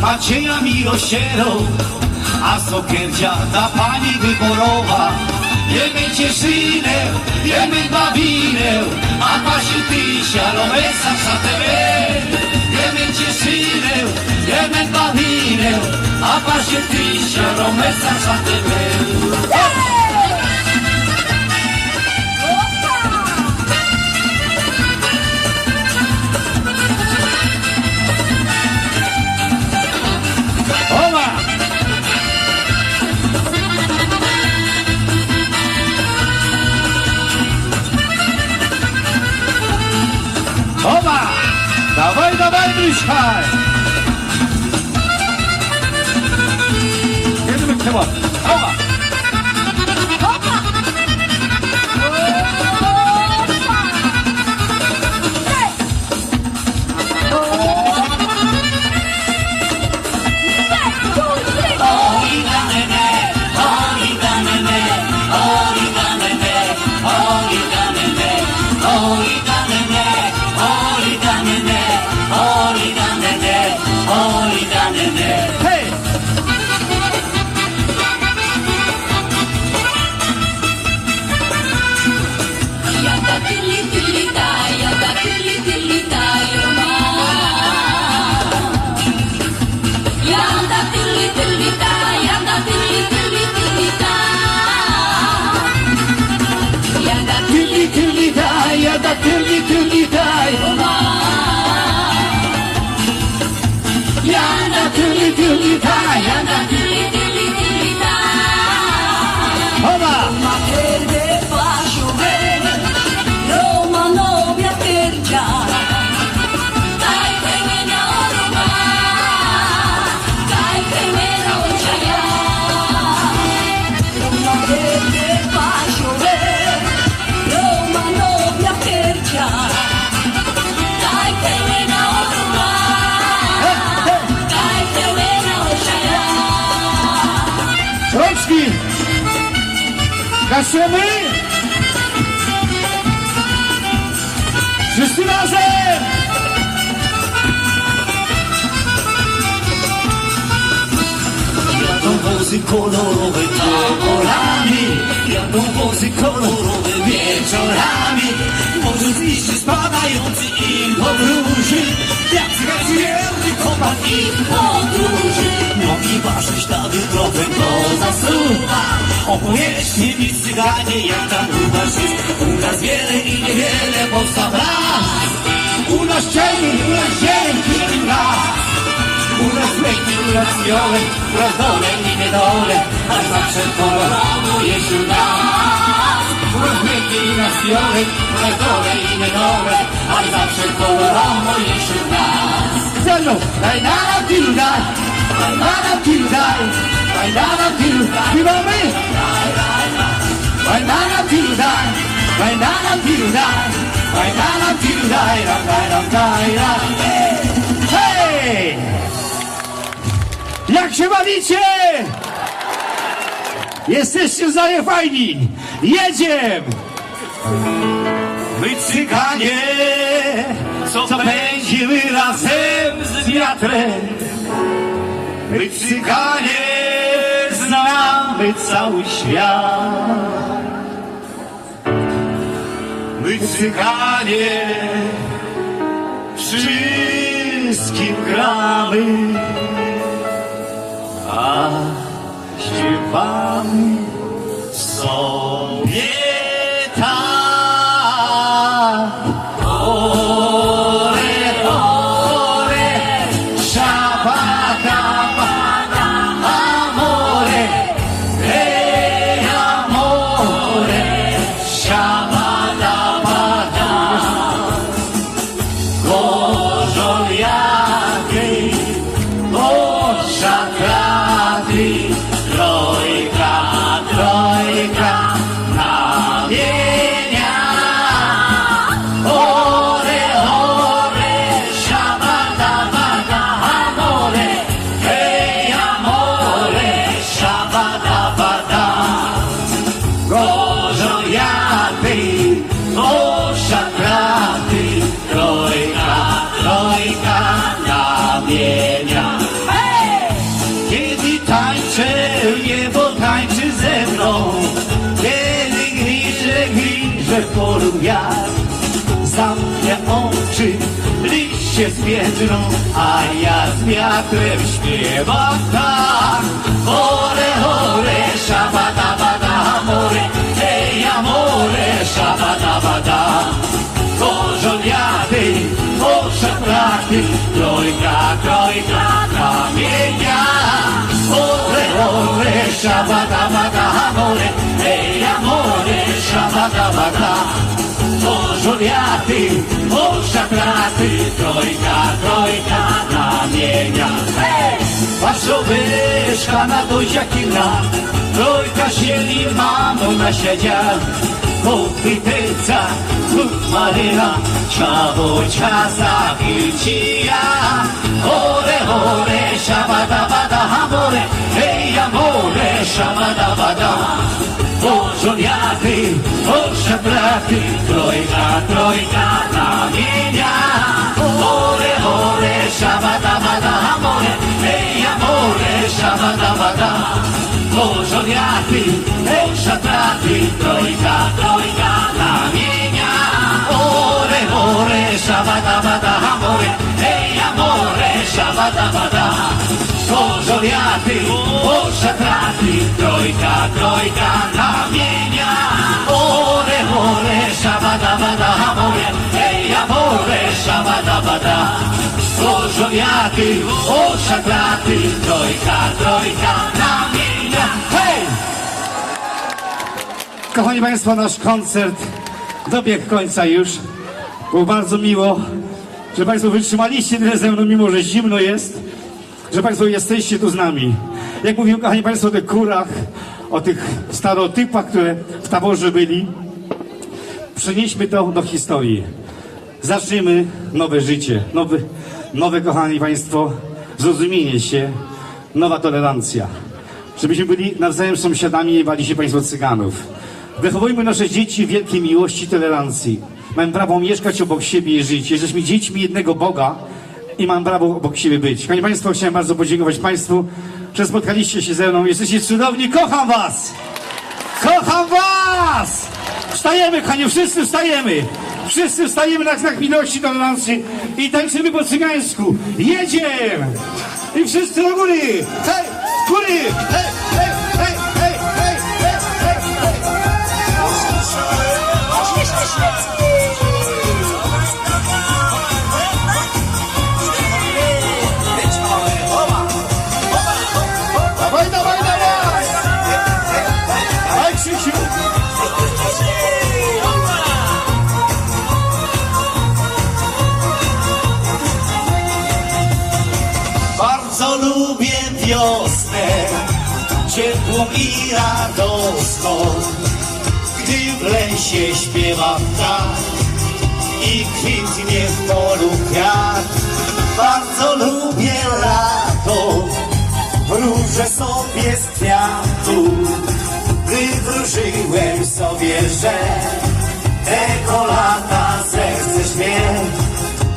mačeja milošerov a sokerčata pani Vyborova. Jeme češinev, jeme babinev, a paši tiša lovesa sa tebe. Jeme češinev, jeme babinev, a paši tiša lovesa sa tebe. Yeah! 嗨。yanda kuli kuli ta yanda kuli Swimming! Wozy kolorowe toporami Jadą wozy kolorowe wieczorami. Może z liści spadający im powróży Jak zgadzujemy kompan ich podróży. Nogi wasze ślady drogę to zasuwa. Opowiedzcie mi cyganie jak tam u was jest. U nas wiele i niewiele powsta brak. U nas cień, u nas raz u nas pięknie, u nas miłe, u nas dole i niedole, a zawsze kolorowo jest u nas. U nas pięknie, u nas miłe, u nas dole i niedole, a zawsze kolorowo jest u nas. Ze mną! Daj na nam tilu daj, daj na nam tilu daj, daj na nam tilu daj. Śpiewamy? Daj na Jak się bawicie? Jesteście za fajni! Jedziem! My cyganie, co pędziły razem z wiatrem. My cyganie, znamy cały świat. My cyganie, wszystkim gramy А чи вам собі так горе, горе, шапа-капа на море, ей, на море, шапа-капа-капа, кожен який, кожен się z wietrą, a ja z wiatrem śpiewam tak. Ore, ore, szabada, bada, amore, ej, amore, szabada, bada. Korzoniady, poszatraty, trojka, trojka, kamienia. Ore, ore, szabada, bada, amore, ej, amore, szabada, bada. Korzoniady, poszatraty, trojka, trojka, kamienia. Hej! Waszowyszka na doziakina, trojka sieli mamą na siedziach. Kopytyca, lub maryna, szabocia zachilcia. Ore, ore, szabada, bada, amore, ej, amore, szabada, bada. Pożoniaty, poszabraty, trojka, trojka, kamienia. Ore, ore, szabada, bada, amore, ej, amore, szabada, bada. Pożoniaty, poszabraty, trojka, trojka, kamienia. Ore, ore, szabada, bada, amore, ej, amore, szabada, bada. Pożoniaty, poszabraty, trojka, trojka, kamienia. Ore, ore, szabada, bada, amore, ej, amore, szabada, bada. Pożoniaty, poszabraty, trojka, trojka, kamienia. Hej! Kochani Państwo, nasz koncert dobiegł końca już. Było bardzo miło, że Państwo wytrzymaliście tyle ze mną, mimo że zimno jest, że Państwo jesteście tu z nami. Jak mówiłem, kochani Państwo, o tych kurach, o tych stereotypach, które w taborze byli, przenieśmy to do historii. Zaczniemy nowe życie, nowy, nowe, kochani Państwo, zrozumienie się, nowa tolerancja. Żebyśmy byli nawzajem sąsiadami, nie bali się Państwo cyganów. Wychowujmy nasze dzieci w wielkiej miłości i tolerancji. Mamy prawo mieszkać obok siebie i żyć. Jesteśmy dziećmi jednego Boga i mam prawo obok siebie być. Kochani Państwo, chciałem bardzo podziękować Państwu, że spotkaliście się ze mną. Jesteście cudowni, kocham Was! Kocham was! Wstajemy, kochani, wszyscy wstajemy! Wszyscy wstajemy na znak miłości, tolerancji i tańczymy po cygańsku. Jedziemy! I wszyscy do góry! Hej! Góry! Hej! Hej! Hej! Hej! Hej! Hej! Hej! Dawaj, ciepłą i radosną, gdy w lesie śpiewa ptak i kwitnie w polu kwiat. Bardzo lubię lato, wróżę sobie z kwiatu, wywróżyłem sobie, że tego lata zechcesz mnie.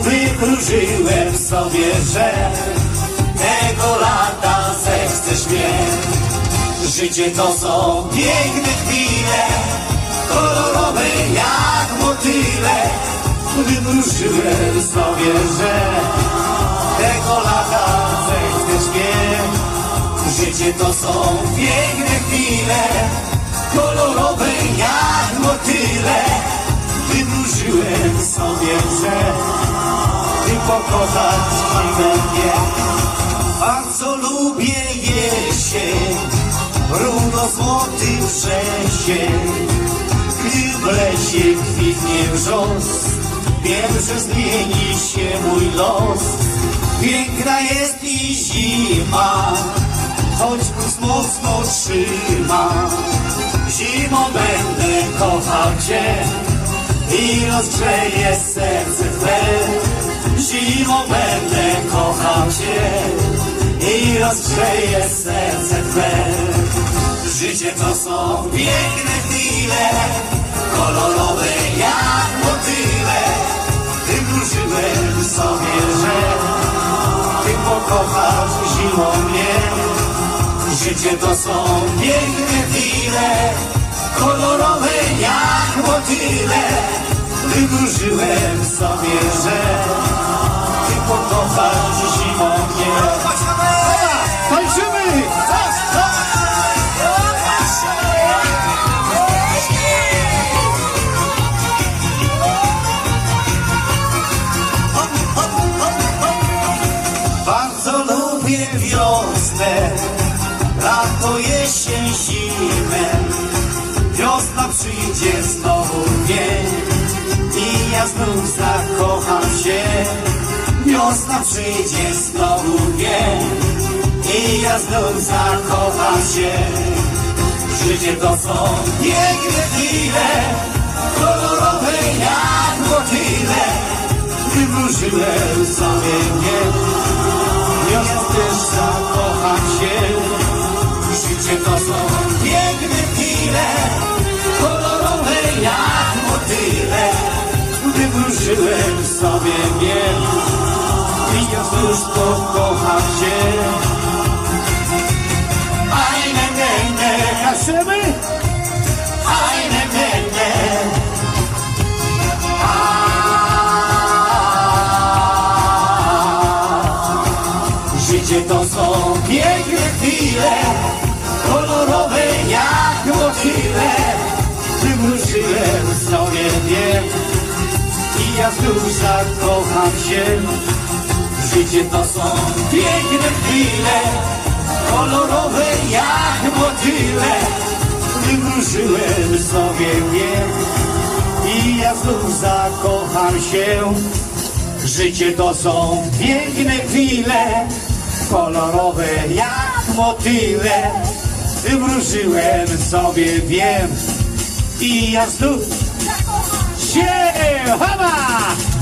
Wywróżyłem sobie, że tego lata zechcesz mnie. Życie to są piękne chwile, kolorowe jak motyle. Wywróżyłem sobie, że tego lata zechcesz mnie. Życie to są piękne chwile, kolorowe jak motyle. Wywróżyłem sobie, że ty pokochać zimę mnie. Bardzo lubię rudo-złoty wrzesień. Gdy w lesie kwitnie wrzos, wiem, że zmieni się mój los. Piękna jest i zima, choć mróz mocno trzyma. Zimą będę kochał Cię i rozgrzeje serce Twe. Zimą będę kochał Cię i rozgrzeje serce Twe. Życie to są piękne chwile, kolorowe jak motyle. Wywróżyłem sobie, że Ty pokochasz zimą mnie. Życie to są piękne chwile, kolorowe jak motyle. Wydłużyłem sobie, że Ty pokochać zimą mnie. Tańczymy! Wiosnę, lato, jesień, zimę. Wiosna przyjdzie znowu mnie i ja znów zakocham się. Wiosna przyjdzie znowu mnie i ja znów zakocham się. Życie to są piękne chwile, kolorowe jak motyle. Wywróżyłem sobie mnie, wiosną też zakocham się. Życie to są piękne chwile, kolorowe jak motyle. Wywróżyłem sobie mnie i ja znów pokocham się. Wiem i ja znów zakocham się. Życie to są piękne chwile, kolorowe jak motyle. Wywróciłem sobie wiem i ja znów zakocham się. Życie to są piękne chwile, kolorowe jak motyle. Wywróżyłem sobie wiem i ja znów się, hama!